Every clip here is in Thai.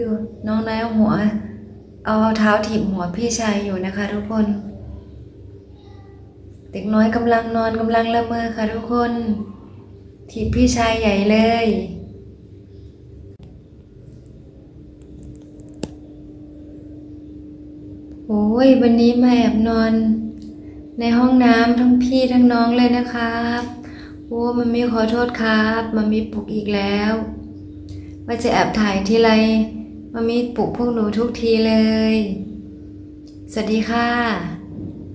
ดูน้องนายเอาหัว เอาเท้าถีบหัวพี่ชายอยู่นะคะทุกคน เด็กน้อยกำลังนอนกำลังละเมอค่ะทุกคน ถีบพี่ชายใหญ่เลยโอ้ยวันนี้มาแอบนอน ในห้องน้ำทั้งพี่ทั้งน้องเลยนะครับโอ้มันมีขอโทษครับ มันมีปลุกอีกแล้ว ว่าจะแอบถ่ายทีไร มันมีปลุกพวกหนูทุกทีเลย สวัสดีค่ะ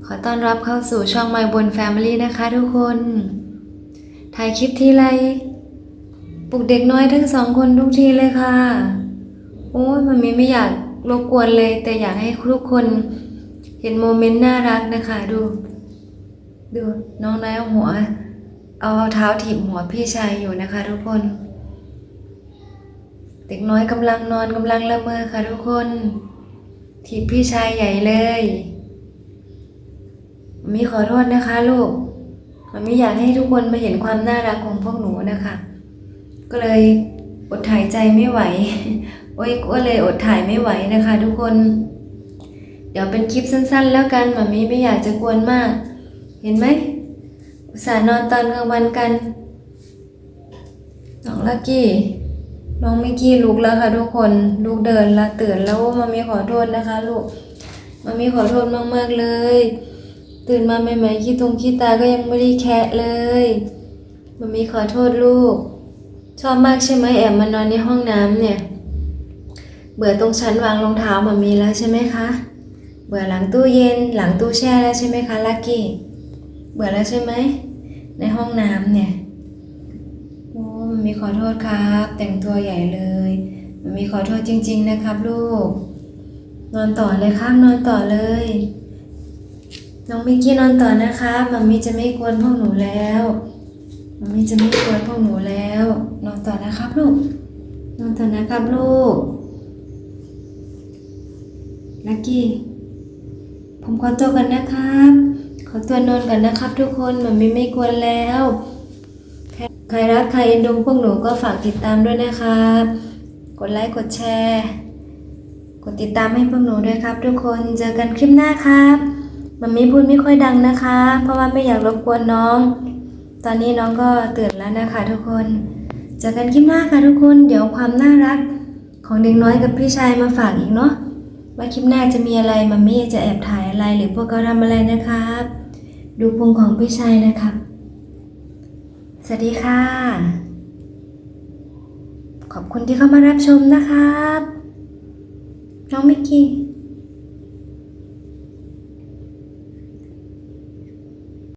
ขอต้อนรับเข้าสู่ช่อง My บน Family นะคะทุกคน ถ่ายคลิปทีไร ปลุกเด็กน้อยทั้งสองคนทุกทีเลยค่ะ โอ้ยมันมีไม่อยากรบกวนเลย แต่อยากให้ทุกคนเห็นโมเมนต์น่ารักนะคะ ดู ดูน้องนายเอาหัว เอาเท้าถีบหัวพี่ชายอยู่นะคะทุกคน เด็กน้อยกำลังนอนกำลังละเมอค่ะทุกคนถีบพี่ชายใหญ่เลยมมีขอโทษนะคะลูกมัมมี่อยากให้ทุกคนมาเห็นความน่ารักของพวกหนูนะคะ ก็เลยอดถ่ายใจไม่ไหว โอ้ยก็เลยอดถ่ายไม่ไหวนะคะ ทุกคน เดี๋ยวเป็นคลิปสั้น ๆ แล้วกันมัมมี่ไม่อยากจะกวนมาก เห็นไหมอุตส่าห์นอนตอนกลางวันกันน้องลักกี้ น้องมิกกี้ลุกแล้วค่ะทุกคนลูกเดินละตื่นแล้วมามีขอโทษนะคะ ลูกมามีขอโทษมากๆเลย ตื่นมาใหม่ๆขี้ตรงขี้ตาก็ยังไม่ได้แคะเลยมามีขอโทษลูก ชอบมากใช่ไหมแอบมานอนในห้องน้ำเนี่ย เบื่อตรงชั้นวางรองเท้ามามีแล้วใช่ไหมคะ เบื่อหลังตู้เย็นหลังตู้แช่แล้วใช่ไหมคะลักกี้เบื่อแล้วใช่ไหมในห้องน้ำเนี่ย มันมีขอโทษครับ แต่งตัวใหญ่เลยมันมีขอโทษจริง ๆ นะครับ ลูก นอนต่อเลยครับนอนต่อเลย น้องมิกกี้นอนต่อนะครับมัมมี่จะไม่กวนพวกหนูแล้วมัมมี่จะไม่กวนพวกหนูแล้ว นอนต่อนะครับลูก นอนต่อนะครับลูกลักกี้ผมขอตัวกันนะครับ ขอตัวนอนกันนะครับ ทุกคนมัมมี่ไม่กวนแล้ว ใครรักใครเอ็นดูพวกหนูก็ฝากติดตามด้วยนะครับ กดไลค์กดแชร์ กดติดตามให้พวกหนูด้วยครับ ทุกคนเจอกันคลิปหน้าครับมันมีพูดไม่ค่อยดังนะคะ เพราะว่าไม่อยากรบกวนน้อง ตอนนี้น้องก็ตื่นแล้วนะคะ ทุกคนเจอกันคลิปหน้าค่ะทุกคน เดี๋ยวความน่ารักของเด็กน้อยกับพี่ชายมาฝากอีกเนาะว่าคลิปหน้าจะมีอะไรมัมมี่จะแอบถ่ายอะไรหรือพวกเขาทำอะไรนะครับ ดูพุงของพี่ชายนะครับ สวัสดีค่ะ ขอบคุณที่เข้ามารับชมนะครับ น้องมิกกี้